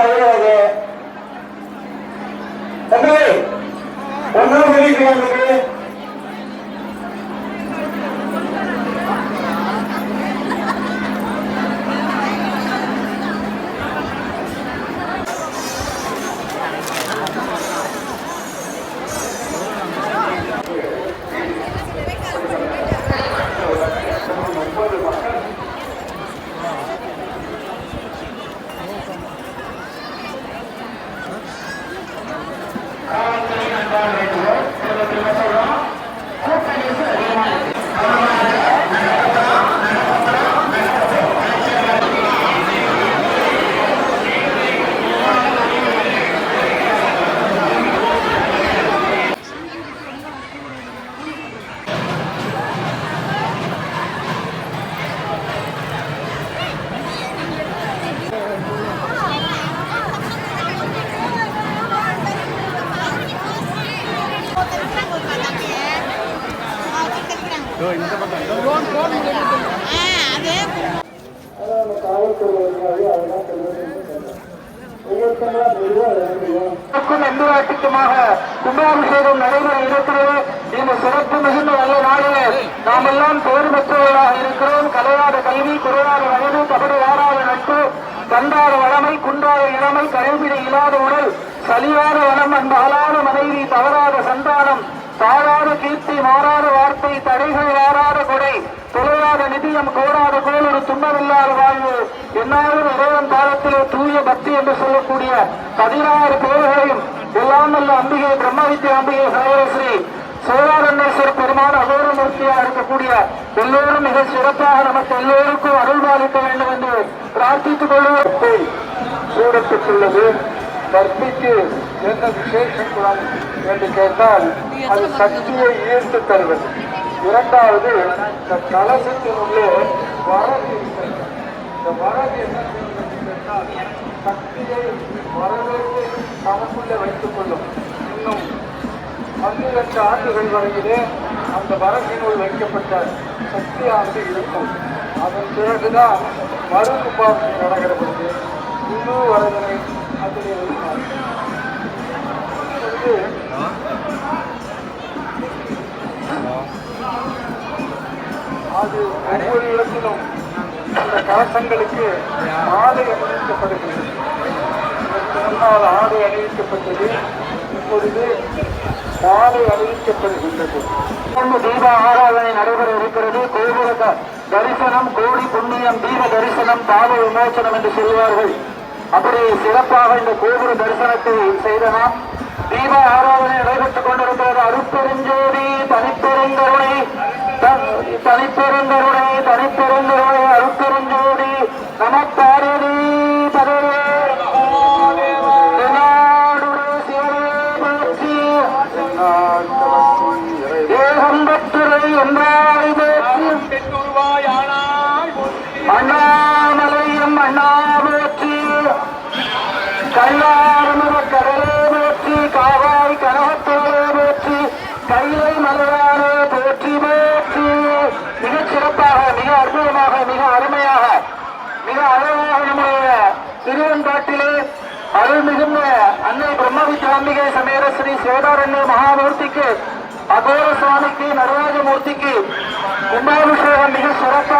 மகிழ்வாங்க தம்பி ஒன்றும் சொல்லிக்கலாம் రేటులో நம்பிராட்டிக்குமாக கும்பாபிஷேகம் நடைபெற இருக்கிறது. இந்த சிறப்பு மிகுந்த நல்ல நாளிலே நாம் எல்லாம் பெயர் பெற்றவர்களாக இருக்கிறோம். கலையாத கல்வி குறையாத வயது கபடி வாராத நட்பு கண்டாத வளமை குன்றாத இளமை கரைபிடி இல்லாத உடல் சலியாத வனம் அன்பகலாத மனைவி தவறாத சந்தானம் தாழாத கீர்த்தி மாறாத வார்த்தை தடைகள் நம் கோடாத கோல் ஒரு துன்பமில்லாத வாழ்வு. என்னாலும் இறைவன் பாதத்திலே தூய பக்தி என்று சொல்லக்கூடிய பதினாறு பேர்களையும் எல்லாம் நல்ல அம்பிகை பிரம்மவித்ய அம்பிகை சகோதரஸ்ரீ சோழாரண்யேஸ்வர பெருமான அகோரமூர்த்தியா இருக்கக்கூடிய எல்லோரும் மிக சிறப்பாக நமக்கு எல்லோருக்கும் அருள் பாலிக்க வேண்டும் என்று பிரார்த்தித்துக் கொள்வதை சூடப்பட்டுள்ளது கற்பிக்கு என்ன விசேஷம் என்று கேட்டால் அது சக்தியை ஈர்த்து தருவது. இரண்டாவது இந்த கலசத்தினுள்ளே வரகு இந்த வரகு என்ன கேட்டால் சக்தியை வரவேற்று தனக்குள்ளே வைத்துக் கொள்ளும். இன்னும் பன்னிரண்டு ஆண்டுகள் வரையிலே அந்த வரகினுள் வைக்கப்பட்ட சக்தி ஆண்டு இருக்கும். அதன் பிறகுதான் மருந்து பார்த்து நடக்கிறது முழு வரதனை அதிலே வைப்பார். அது ஒவ்வொரு இடத்திலும் இந்த கலசங்களுக்கு மாலை அணிவிக்கப்படுகிறது. முன்னால் ஆடு அணிவிக்கப்பட்டது இப்பொழுது மாலை அணிவிக்கப்படுகின்றது. தீப ஆராதனை நடைபெற இருக்கிறது. கோபுர த- தரிசனம் கோடி புண்ணியம் தீப தரிசனம் பாத விமோசனம் என்று சொல்வார்கள். அப்படி சிறப்பாக இந்த கோபுர தரிசனத்தை செய்த நாம் தீப ஆராதனை ஏகம் என்றாய் அண்ணாமலையும் அண்ணா போற்றி கடலே போற்றி காவாய் கனகத்தோலே போற்றி கைலை மலையாலே போற்றி போற்றி மிகச் சிறப்பாக மிக அற்புதமாக மிக அருமையாக மிக அழகாக நம்முடைய திருவன்பாட்டிலே அருள் மிகுந்த அன்னை பிரம்மவித்யாம்பிகை சமேத ஸ்ரீ சேதாரண்ய மகாமூர்த்திக்கு அகோர சுவாமிக்கு நடராஜ மூர்த்திக்கு கும்பாபிஷேகம் மிக சிறப்பாக